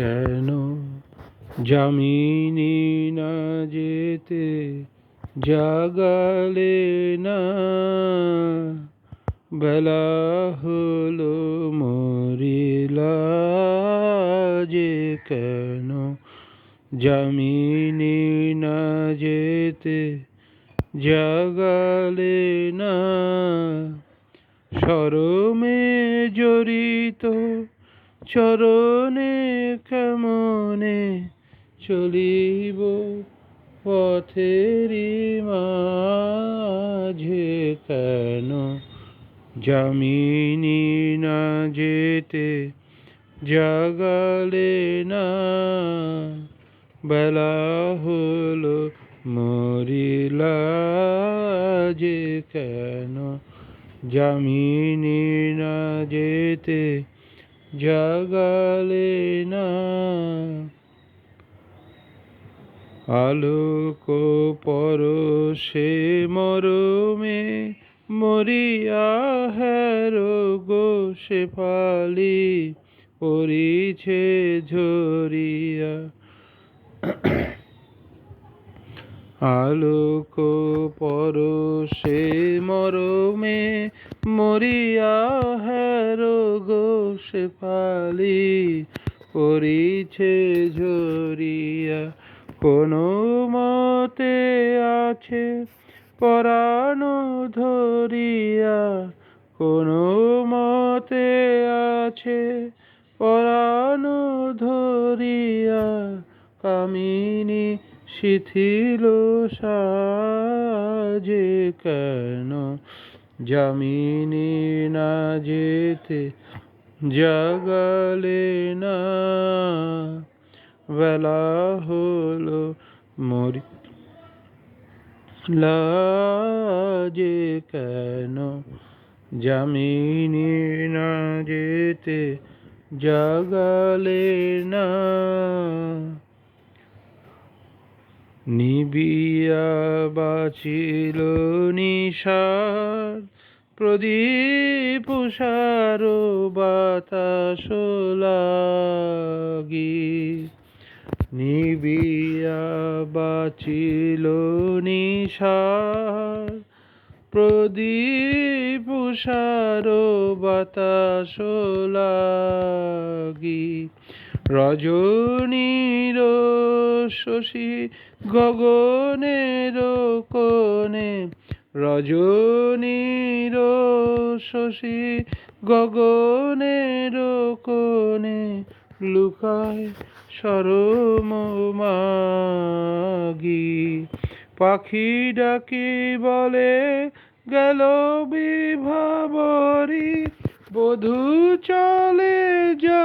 কেন জামিনি না যেতে জাগালে না? বেলা হলো মরিলা যে কেন জামিনি না যেতে জাগালে না? সরমে জড়িত চরণে কেমনে চলিব পথেরি মাঝে কেন? জামিনি না যেতে জাগালে না। বেলা হলো, মরিলা যে কেন? জামিনি না যেতে জাগালে না। আলোক পরশে মরমে মরিয়া হেরো গো সে পালি পরিছে ঝরিয়া। আলোক পরশে মরমে মরিয়া হেরো গো পালি পরিছে ঝরিয়া, কোনো মতে আছে পরানো ধরিয়া, কোনো মতে আছে পরানো ধরিয়া, কামিনী শিথিল সাজে কেন জামিনী না যেতে জাগালে না। বেলা হলো মরি লাজে কেন? জামিনী না যেতে জাগালে না। নিবিয়া বাঁচিল নিশার প্রদীপ সার বাতাস নিবিয়া বাঁচিল নিশার প্রদীপ সার বাতাস রজনীর শশী গগনের কোণে। রজনীর শশী গগনের কোণে। লুকায় সরম মাগি। পাখি ডাকি বলে, গেল বিভাবরী, বধূ চলে জলে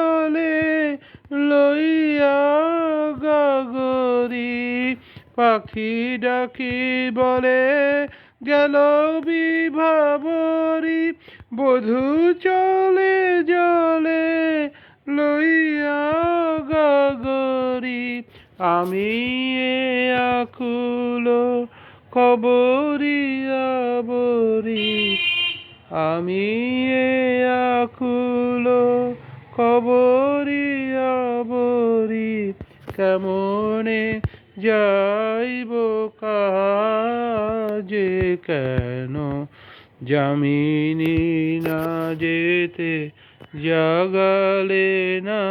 পাখি ডাকি বলে, গেল বিভাবরী। বধূ চলে জলে লইয়া গাগরি। আমি এ আকুল কবরিয়া বরি আমি এ আকুল কবরিয়া বরি কেমনে যাইব কাজে কেন? জামিনী না যেতে জাগালে না।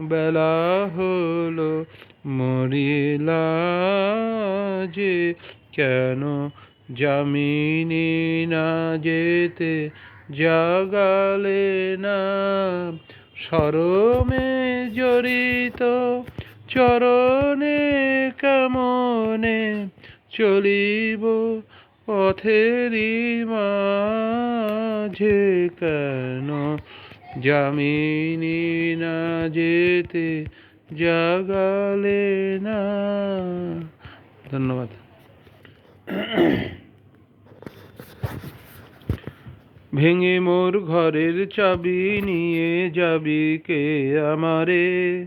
বেলা হলো, মরিলা যে কেন? জামিনী না যেতে জাগালে না। সরমে জড়িত চরণে কেমনে চলিব পথেরি মাঝে কেন? জামিনী না যেতে জাগালে না। ধন্যবাদ। ভেঙে মোর ঘরের চাবি নিয়ে যাবি কে আমারে?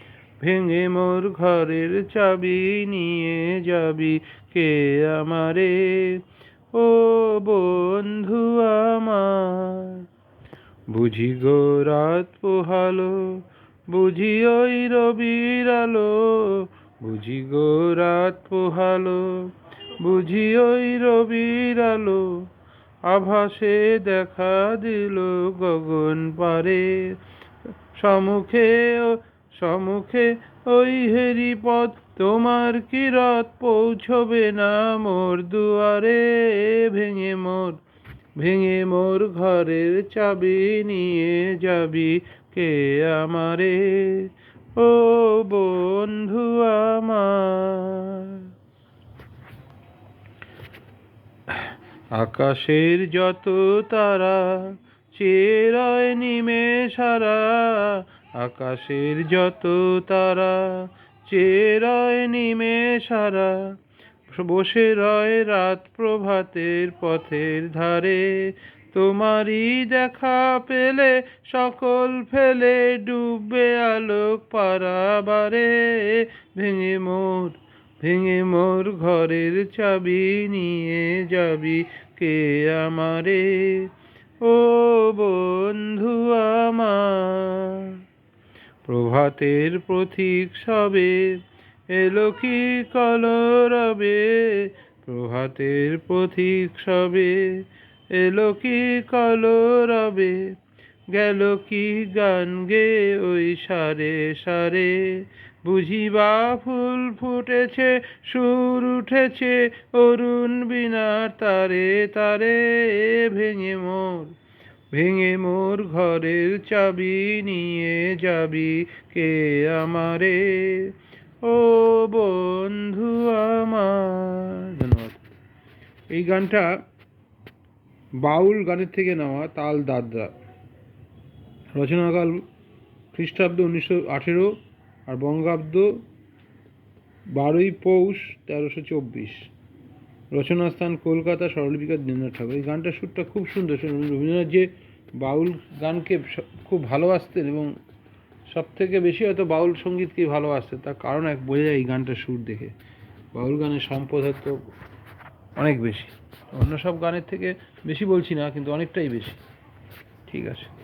ভেঙে মোর ঘরের চাবি নিয়ে যাবি কে আমারে? ও বন্ধু আমার, বুঝি গো রাত পোহালো, বুঝি ওই রবির আলো, বুঝি গো রাত পোহালো, বুঝি ওই রবির আলো, আভাসে দেখা দিল গগন পারে, সম্মুখে সম্মুখে ওই হেরি পথ তোমার কি রথ পৌঁছবে না মোর দুয়ারে? ভেঙে মোর ভেঙে মোর ঘরের চাবি নিয়ে যাবি কে আমারে? ও বন্ধু আমার। আকাশের যত তারা চেরায় নিমে সারা আকাশের যত তারা চেরায় নিমে সারা, বসে রয় রাত প্রভাতের পথের ধারে। তোমারই দেখা পেলে সকল ফেলে ডুববে আলোক পারাবারে। ভেঙে মোর ভেঙে মোর ঘরের চাবি নিয়ে যাবি কে আমারে? ও বন্ধু আমার প্রভাতের প্রতীক সবে, এলো কি কলরবে প্রভাতের প্রতীক সবে, এলো কি কলরবে গেল কি গান গে ওই সারে সারে? বুঝিবা ফুল ফুটেছে, সুর উঠেছে, অরুণ বিনার তারে তারে ভেঙে মোর ভেঙে মোর ঘরের চাবি নিয়ে যাবি কে আমারে? ও বন্ধু আমার। ধন্যবাদ। এই গানটা বাউল গানের থেকে নেওয়া তাল দাদরা। রচনাকাল খ্রিস্টাব্দ উনিশশো আঠেরো আর বঙ্গাব্দ বারোই পৌষ তেরোশো চব্বিশ। রচনাস্থান কলকাতা স্বরলিপিকা দীনেন্দ্রনাথ ঠাকুর। এই গানটার সুরটা খুব সুন্দর রবীন্দ্রনাথ যে বাউল গানকে খুব ভালোবাসতেন এবং সব থেকে বেশি হয়তো বাউল সঙ্গীতকেই ভালোবাসতেন, তার কারণ এক বোঝা যায় এই গানটার সুর দেখে। বাউল গানের সম্পদ হয়তো অনেক বেশি। অন্য সব গানের থেকে বেশি বলছি না, কিন্তু অনেকটাই বেশি। ঠিক আছে।